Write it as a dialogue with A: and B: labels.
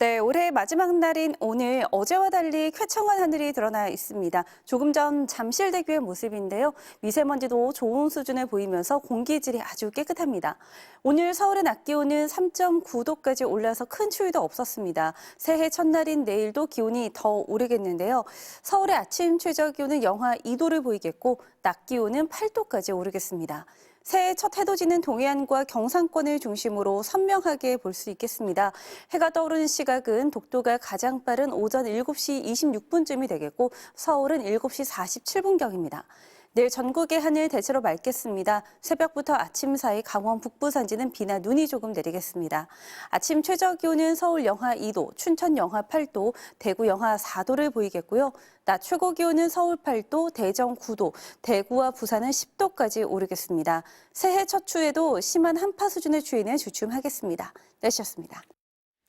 A: 네, 올해 마지막 날인 오늘 어제와 달리 쾌청한 하늘이 드러나 있습니다. 조금 전 잠실대교의 모습인데요. 미세먼지도 좋은 수준을 보이면서 공기질이 아주 깨끗합니다. 오늘 서울의 낮 기온은 3.9도까지 올라서 큰 추위도 없었습니다. 새해 첫날인 내일도 기온이 더 오르겠는데요. 서울의 아침 최저 기온은 영하 2도를 보이겠고 낮 기온은 8도까지 오르겠습니다. 새해 첫 해돋이는 동해안과 경상권을 중심으로 선명하게 볼 수 있겠습니다. 해가 떠오르는 시각은 독도가 가장 빠른 오전 7시 26분쯤이 되겠고 서울은 7시 47분경입니다. 내일 전국의 하늘 대체로 맑겠습니다. 새벽부터 아침 사이 강원 북부 산지는 비나 눈이 조금 내리겠습니다. 아침 최저 기온은 서울 영하 2도, 춘천 영하 8도, 대구 영하 4도를 보이겠고요. 낮 최고 기온은 서울 8도, 대전 9도, 대구와 부산은 10도까지 오르겠습니다. 새해 첫 추에도 심한 한파 수준의 추위는 주춤하겠습니다. 날씨였습니다.